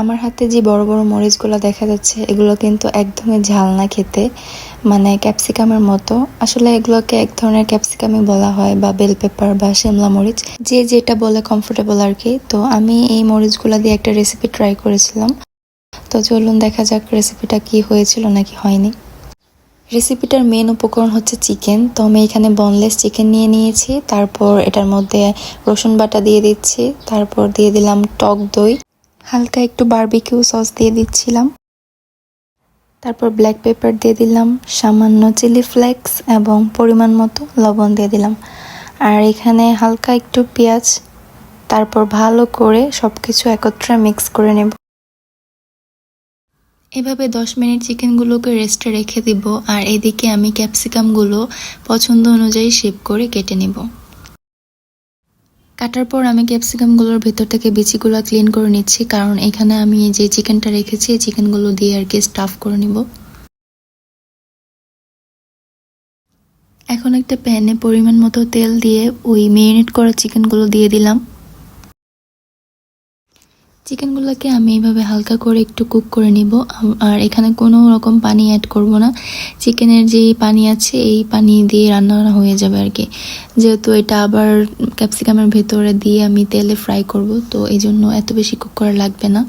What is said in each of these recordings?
আমার হাতে যে বড় বড় মরিচগুলো দেখা যাচ্ছে, এগুলো কিন্তু একদমই ঝাল না খেতে। মানে ক্যাপসিকামের মতো। আসলে এগুলোকে এক ধরনের ক্যাপসিকামই বলা হয় বা বেল পেপার বা শিমলা মরিচ। যে যেটা বলে কমফোর্টেবল আর কি তো আমি এই মরিচগুলো দিয়ে একটা রেসিপি ট্রাই করেছিলাম। তো চলুন দেখা যাক রেসিপিটা কি হয়েছিল নাকি হয়নি। রেসিপিটার মেন উপকরণ হচ্ছে চিকেন তো আমি এখানে বনলেস চিকেন নিয়ে নিয়েছি। তারপর এটার মধ্যে রসুন বাটা দিয়ে দিচ্ছি। তারপর দিয়ে দিলাম টক দই। হালকা একটু বারবিকিউ সস দিয়ে দিচ্ছিলাম। তারপর ব্ল্যাক পেপার দিয়ে দিলাম, সামান্য চিলি ফ্লেক্স এবং পরিমাণ মতো লবণ দিয়ে দিলাম। আর এখানে হালকা একটু পেঁয়াজ, তারপর ভালো করে সব কিছু একত্রে মিক্স করে নেব। এভাবে দশ মিনিট চিকেনগুলোকে রেস্টে রেখে দিব, আর এদিকে আমি ক্যাপসিকামগুলো পছন্দ অনুযায়ী শেপ করে কেটে নেব। কাটার পর আমি ক্যাপসিকামগুলোর ভেতর থেকে বিচিগুলো ক্লিন করে নিচ্ছি, কারণ এখানে আমি যে চিকেনটা রেখেছি, এই চিকেনগুলো দিয়ে আর কি স্টাফ করে নিব। এখন একটা প্যানে পরিমাণ মতো তেল দিয়ে ওই মেরিনেট করা চিকেনগুলো দিয়ে দিলাম। চিকেনগুলোকে আমি এইভাবে হালকা করে একটু কুক করে নিব। আর এখানে কোনো রকম পানি অ্যাড করব না। চিকেনের যে পানি আছে, এই পানি দিয়ে রান্না হয়ে যাবে আর কি। যেহেতু এটা আবার ক্যাপসিকামের ভেতরে দিয়ে আমি তেলে ফ্রাই করব, তো এই জন্য এত বেশি কুক করা লাগবে না।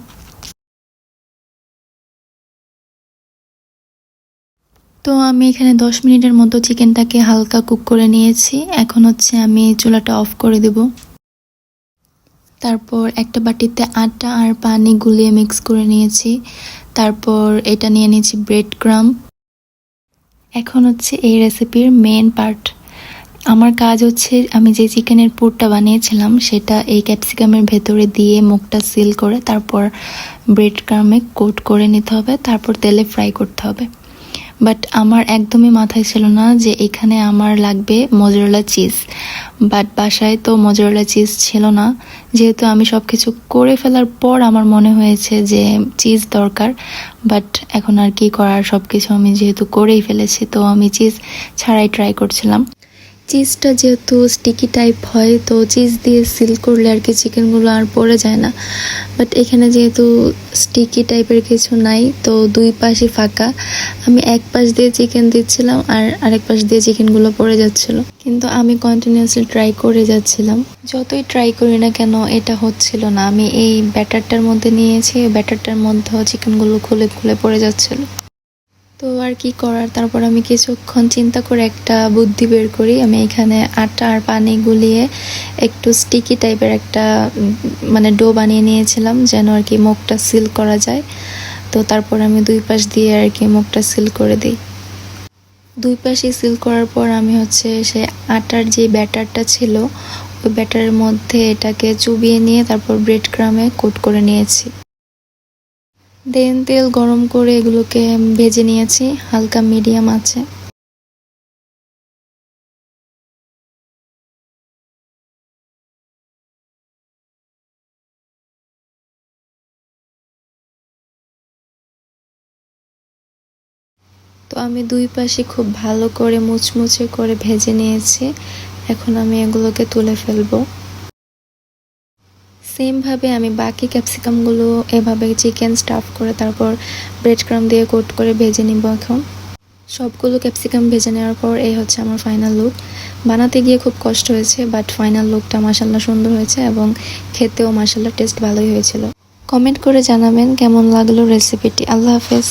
তো আমি এখানে দশ মিনিটের মতো চিকেনটাকে হালকা কুক করে নিয়েছি। এখন হচ্ছে আমি চুলাটা অফ করে দেবো। তারপর একটা বাটিতে আটা আর পানি গুলিয়ে মিক্স করে নিয়েছি। তারপর এটা নিয়ে নিয়েছি ব্রেড ক্রাম এখন হচ্ছে এই রেসিপির মেন পার্ট আমার কাজ হচ্ছে আমি যে চিকেনের পুরটা বানিয়েছিলাম, সেটা এই ক্যাপসিকামের ভেতরে দিয়ে মুখটা সিল করে তারপর ব্রেড ক্রামে কোট করে নিতে হবে, তারপর তেলে ফ্রাই করতে হবে। বাট আমার একদমই মাথায় ছিল না যে এখানে আমার লাগবে মজরলা চিজ বাট বাসায় তো মজরলা চিজ ছিল না। যেহেতু আমি সব কিছু করে ফেলার পর আমার মনে হয়েছে যে চিজ দরকার। বাট এখন আর কি করার সব কিছু আমি যেহেতু করেই ফেলেছি, তো আমি চিজ ছাড়াই ট্রাই করছিলাম। চিজটা যেহেতু স্টিকি টাইপ হয়, তো চিজ দিয়ে সিল করলে আর কি চিকেনগুলো আর পড়ে যায় না। বাট এখানে যেহেতু স্টিকি টাইপের কিছু নাই, তো দুই পাশই ফাঁকা। আমি এক পাশ দিয়ে চিকেন দিচ্ছিলাম আর আরেক পাশ দিয়ে চিকেনগুলো পড়ে যাচ্ছিল। কিন্তু আমি কন্টিনিউয়াসলি ট্রাই করে যাচ্ছিলাম। যতই ট্রাই করি না কেন, এটা হচ্ছিল না। আমি এই ব্যাটারটার মধ্যে নিয়েছি ব্যাটারটার মধ্যেও চিকেনগুলো খুলে খুলে পড়ে যাচ্ছিল। তো আর কি করার? তারপর আমি কিছুক্ষণ চিন্তা করে একটা বুদ্ধি বের করি। আমি এখানে আটা আর পানি গুলিয়ে একটু স্টিকি টাইপের একটা মানে ডো বানিয়ে নিয়েছিলাম যেন আর কি মুখটা সিল করা যায়। তো তারপর আমি দুই পাশ দিয়ে আর কি মুখটা সিল করে দিই। দুই পাশে সিল করার পর আমি হচ্ছে সে আটার যে ব্যাটারটা ছিল, ওই ব্যাটারের মধ্যে এটাকে চুবিয়ে নিয়ে তারপর ব্রেড ক্রামে কোট করে নিয়েছি। দেন তেল গরম করে এগুলোকে ভেজে নিয়েছি, হালকা মিডিয়াম আছে। তো আমি দুই পাশে খুব ভালো করে মুচমুচে করে ভেজে নিয়েছি। এখন আমি এগুলোকে তুলে ফেলব। সেমভাবে আমি বাকি ক্যাপসিকামগুলো এভাবে চিকেন স্টাফ করে তারপর ব্রেড ক্রাম দিয়ে কোট করে ভেজে নিব এখন। সবগুলো ক্যাপসিকাম ভেজে নেওয়ার পর এই হচ্ছে আমার ফাইনাল লুক বানাতে গিয়ে খুব কষ্ট হয়েছে বাট ফাইনাল লুকটা মাসাল্লাহ সুন্দর হয়েছে এবং খেতেও মাসাল্লাহ টেস্ট ভালোই হয়েছিল। কমেন্ট করে জানাবেন কেমন লাগল রেসিপিটি আল্লাহ হাফেজ।